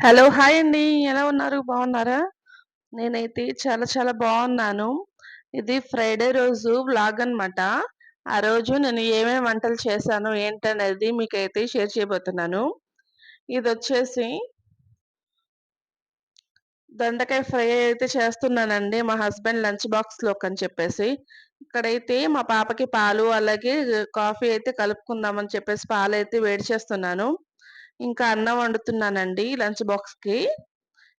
Hello! Hi అండి. ఎలా ఉన్నారు? బాగున్నారా? నేనైతే చాలా చాలా బాగున్నాను. ఇది ఫ్రైడే రోజు వ్లాగ్ అనమాట. ఆ రోజు నేను ఏమేమి వంటలు చేశాను, ఏంటనేది మీకైతే షేర్ చేయబోతున్నాను. ఇది వచ్చేసి దొండకాయ ఫ్రై అయితే చేస్తున్నానండి. మా హస్బెండ్ లంచ్ బాక్స్‌లోకని చెప్పేసి. ఇక్కడైతే మా పాపకి పాలు, అలాగే కాఫీ అయితే కలుపుకుందామని చెప్పేసి పాలు అయితే వేడి చేస్తున్నాను. ఇంకా అన్నం వండుతున్నానండి లంచ్ బాక్స్‌కి.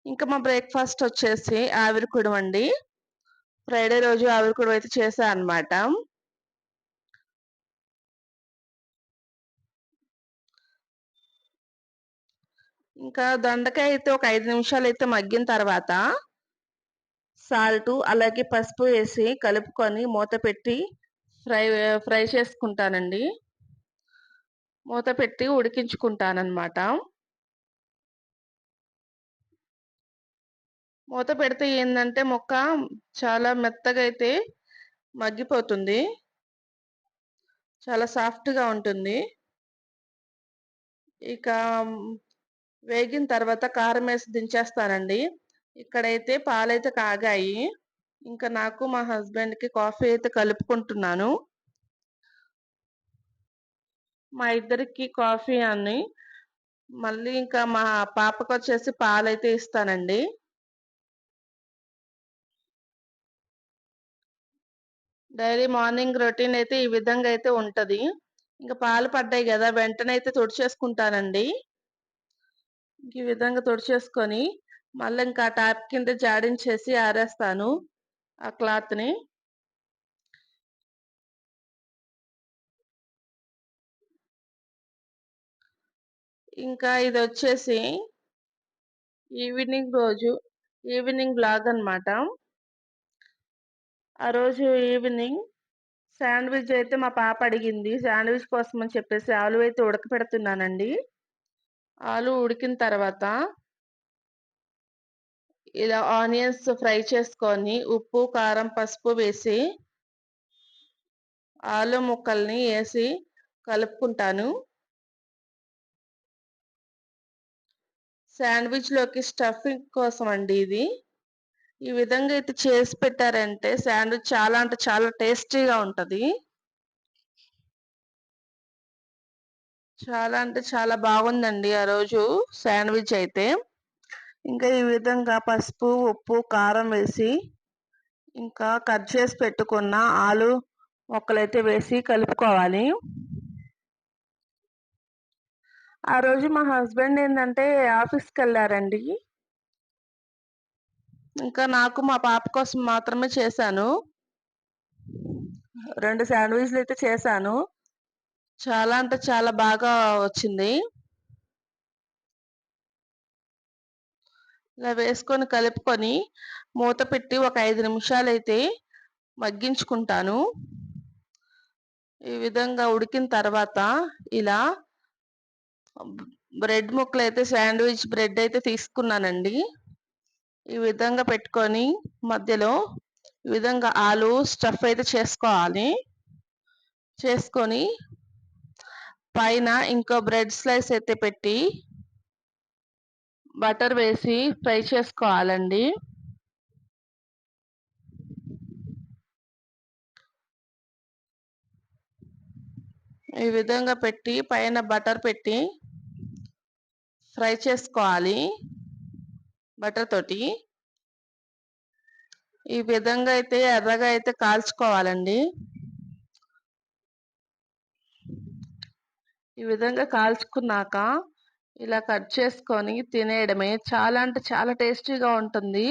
ఇంకా మా బ్రేక్‌ఫాస్ట్ వచ్చేసి ఆవిరికుడు అండి. ఫ్రైడే రోజు ఆవిరికుడు అయితే చేశా అనమాట. ఇంకా దొండకాయ అయితే ఒక ఐదు నిమిషాలు అయితే మగ్గిన తర్వాత సాల్టు, అలాగే పసుపు వేసి కలుపుకొని మూత పెట్టి ఫ్రై ఫ్రై చేసుకుంటానండి. మూత పెట్టి ఉడికించుకుంటానమాట మూత పెడితే ఏంటంటే మొక్క చాలా మెత్తగా అయితే మగ్గిపోతుంది. చాలా సాఫ్ట్‌గా ఉంటుంది. ఇక వేగిన తర్వాత కారం వేసి దించేస్తానండి. ఇక్కడైతే పాలైతే కాగాయి. ఇంకా నాకు మా హస్బెండ్‌కి కాఫీ అయితే కలుపుకుంటున్నాను. మా ఇద్దరికి కాఫీ అని మళ్ళీ ఇంకా మా పాపకు వచ్చేసి పాలైతే ఇస్తానండి. డైలీ మార్నింగ్ రొటీన్ అయితే ఈ విధంగా అయితే ఉంటుంది ఇంకా పాలు పడ్డాయి కదా వెంటనే అయితే తుడిచేసుకుంటానండి. ఈ విధంగా తుడిచేసుకొని మళ్ళీ ఇంకా ట్యాప్ కింద జాడించేసి ఆరేస్తాను ఆ క్లాత్‌ని. ఇంకా ఇది వచ్చేసి ఈవినింగ్ రోజు ఈవినింగ్ బ్లాగ్ అనమాట. ఆ రోజు ఈవినింగ్ శాండ్‌విచ్ అయితే మా పాప అడిగింది. శాండ్‌విచ్ కోసం అని చెప్పేసి ఆలు అయితే ఉడకపెడుతున్నానండి. ఆలు ఉడికిన తర్వాత ఇలా ఆనియన్స్ ఫ్రై చేసుకొని ఉప్పు, కారం, పసుపు వేసి ఆలు ముక్కల్ని వేసి కలుపుకుంటాను. శాండ్‌విచ్‌లోకి స్టఫింగ్ కోసం అండి ఇది. ఈ విధంగా అయితే చేసి పెట్టారంటే శాండ్‌విచ్ చాలా అంటే చాలా టేస్టీగా ఉంటుంది చాలా అంటే చాలా బాగుందండి ఆ రోజు శాండ్‌విచ్ అయితే. ఇంకా ఈ విధంగా పసుపు, ఉప్పు, కారం వేసి ఇంకా కట్ చేసి పెట్టుకున్న ఆలు ముక్కలైతే వేసి కలుపుకోవాలి. ఆ రోజు మా హస్బెండ్ ఏందంటే ఆఫీస్‌కెళ్ళారండి. ఇంకా నాకు మా పాప కోసం మాత్రమే చేశాను. 2 శాండ్‌విచ్‌లయితే చేశాను. చాలా అంటే చాలా బాగా వచ్చింది. ఇలా వేసుకొని కలుపుకొని మూత పెట్టి ఒక 5 నిమిషాలైతే మగ్గించుకుంటాను. ఈ విధంగా ఉడికిన తర్వాత ఇలా బ్రెడ్ ముక్కలు అయితే శాండ్‌విచ్ బ్రెడ్ అయితే తీసుకున్నానండి. ఈ విధంగా పెట్టుకొని మధ్యలో ఈ విధంగా ఆలు స్టఫ్ అయితే చేసుకోవాలి. చేసుకొని పైన ఇంకో బ్రెడ్ స్లైస్ అయితే పెట్టి బటర్ వేసి ఫ్రై చేసుకోవాలండి. ఈ విధంగా పెట్టి పైన బటర్ పెట్టి ఫ్రై చేసుకోవాలి బటర్ తోటి. ఈ విధంగా అయితే ఎర్రగా అయితే కాల్చుకోవాలండి. ఈ విధంగా కాల్చుకున్నాక ఇలా కట్ చేసుకొని తినేయడమే. చాలా అంటే చాలా టేస్టీగా ఉంటుంది.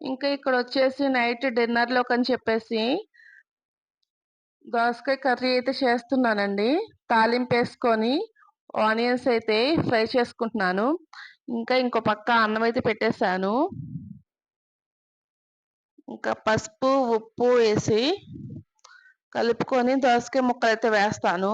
ఇంకా ఇక్కడ వచ్చేసి నైట్ డిన్నర్‌లోకని చెప్పేసి దోసకాయ కర్రీ అయితే చేస్తున్నానండి. తాలింపు వేసుకొని ఆనియన్స్ అయితే ఫ్రై చేసుకుంటున్నాను. ఇంకా ఇంకో పక్క అన్నం అయితే పెట్టేసాను. ఇంకా పసుపు, ఉప్పు వేసి కలుపుకొని దోసకాయ ముక్కలు అయితే వేస్తాను.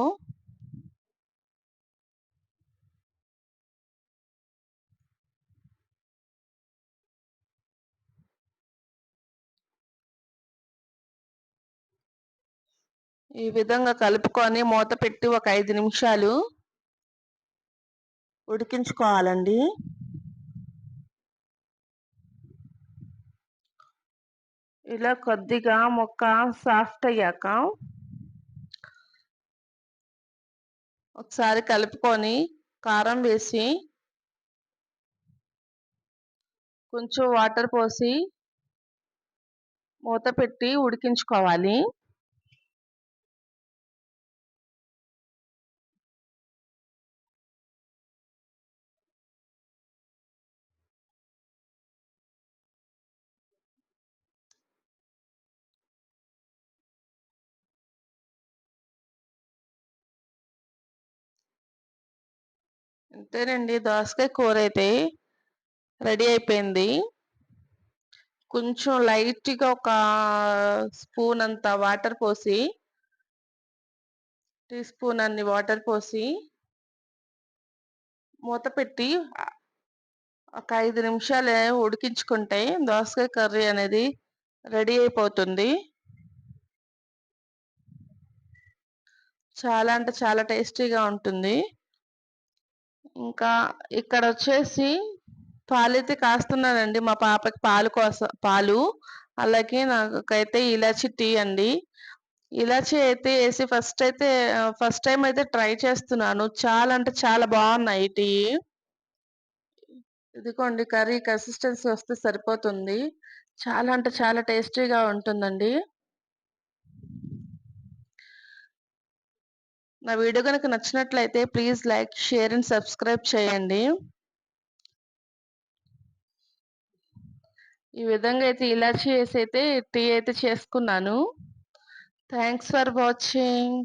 ఈ విధంగా కలుపుకొని మూత పెట్టి ఒక ఐదు నిమిషాలు ఉడికించుకోవాలండి. ఇలా కొద్దిగా మొక్క సాఫ్ట్ అయ్యాక ఒకసారి కలుపుకొని కారం వేసి కొంచెం వాటర్ పోసి మూత పెట్టి ఉడికించుకోవాలి. అంతేనండి. దోసకాయ కూర అయితే రెడీ అయిపోయింది. కొంచెం లైట్గా ఒక స్పూన్ అంత వాటర్ పోసి టీ స్పూన్ అన్ని వాటర్ పోసి మూత పెట్టి ఒక ఐదు నిమిషాలు ఉడికించుకుంటే దోసకాయ కర్రీ అనేది రెడీ అయిపోతుంది. చాలా అంటే చాలా టేస్టీగా ఉంటుంది. ఇంకా ఇక్కడ వచ్చేసి పాలైతే కాస్తున్నానండి. మా పాపకి పాలు కోసం పాలు అలాగే నాకైతే ఇలాచి టీ అండి. ఇలాచి అయితే వేసి ఫస్ట్ అయితే ఫస్ట్ టైం అయితే ట్రై చేస్తున్నాను. చాలా అంటే చాలా బాగున్నాయి టీ. ఇదిగోండి కర్రీ కన్సిస్టెన్సీ వస్తే సరిపోతుంది. చాలా అంటే చాలా టేస్టీగా ఉంటుందండి. నా వీడియో కనుక నచ్చినట్లయితే please like share and subscribe చేయండి. ఈ విధంగా అయితే ఇలాచి చేసి అయితే టీ అయితే చేసుకున్నాను. Thanks for watching